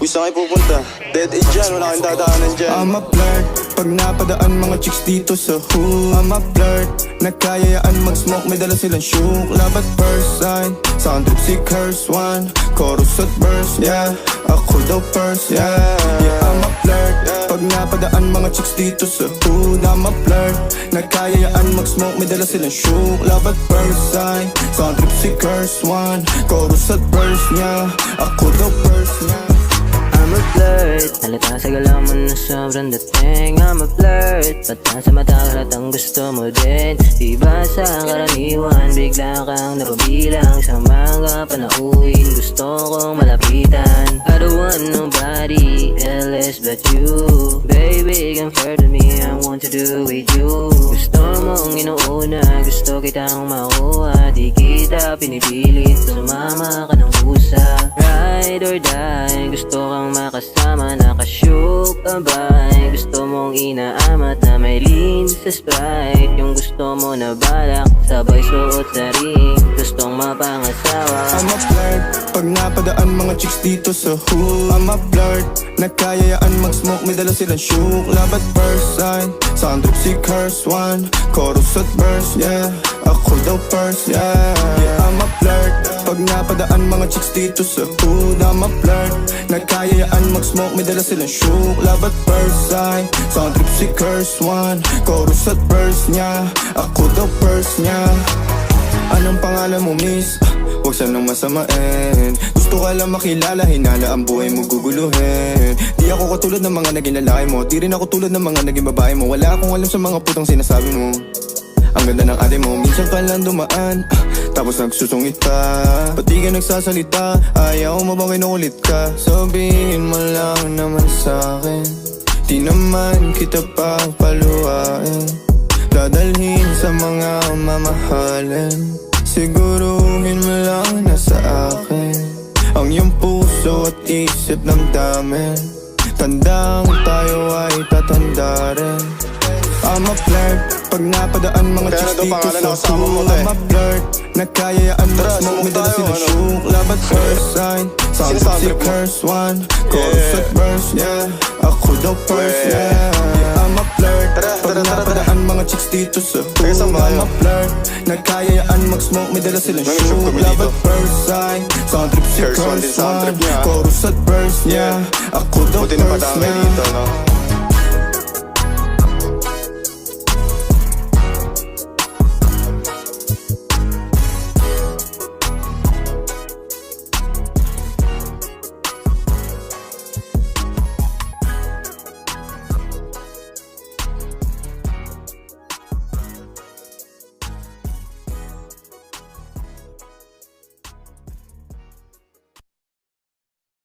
Uy, saan kayo pupunta? Dead end dyan, wala kang dadaanan dyan. I'm a flirt Pag napadaan mga chicks dito sa hood. I'm a flirt Nagkayayaan mag-smoke May dala silang shook. Love at first sight Sound trip si curse one. Chorus at verse, yeah. Ako daw first, yeah. Yeah, I'm a flirt Pag napadaan mga chicks dito sa hood. I'm a flirt Nagkayayaan mag-smoke May dala silang shook. Love at first sight Sound trip si curse one. Chorus at verse, yeah. Ako daw first, yeah flirt Halata sa galaw mo na sobrang dating. I'm a flirt Mata sa mata halatang gusto mo din? Iba sa karaniwan Bigla kang napabilang. Sa mga panauhin Gusto kong malapitan. I don't want nobody else but you. Baby, come to me I want to do with you. Gusto mong inuuna Gusto kitang makuha. Di kita pinipilit Sumama ka ng Ride or die. Gusto kang makasama Nakashook abay Gusto mong inaamat na may lean sa Sprite. Yung gusto mo na balak Sabay suot sa ring. Gustong mapangasawa. I'm a flirt Pag napadaan mga chicks dito sa hood. I'm a flirt Nagkayayaan mag-smoke May dala silang shook. Love at first Sound trip si curse one. Chorus at verse, yeah. Ako daw first, yeah Pag napadaan mga chicks dito sa hood I'm a flirt Nagkayayaan mag-smoke May dala silang shook Love at first sight Sound trip si curse one. Chorus at verse, yeah Ako daw first, yeah Anong pangalan mo miss? Huwag sanang masamain. Gusto ka lang makilala Hinala ang buhay mo guguluhin. Di ako katulad ng mga naging lalaki mo. Di rin ako tulad ng mga naging babae mo. Wala akong alam sa mga putang sinasabi mo. Ang ganda ng ate mo. Minsan ka lang dumaan Tapos nagsusungit ka Pati ka nagsasalita? Ayaw mo bang kinukulit ka? Sabihin mo lang naman sa'kin Di naman kita pa paluhain Dadalhin sa mga mamahalin Siguruhin mo lang na sa akin. Ang iyong puso at isip ng damin Tandang tayo ay tatanda rin I'm a flirt Pag napadaan mga chicks dito sa mo, te. I'm a flirt. Nagkayayaan Tara, mag-smoke May smoke dala silang ano? shook Love at first trip sound si mo? curse one. Chorus at verse, yeah. Ako daw first, Yeah. I'm a flirt. Pag napadaan mga chicks dito sa ba I'm a flirt. Nagkayayaan mag-smoke May dala shoot shook kami Love dito. at first sight Sound trip si Curse one. Chorus at verse, yeah. Ako daw first, yeah?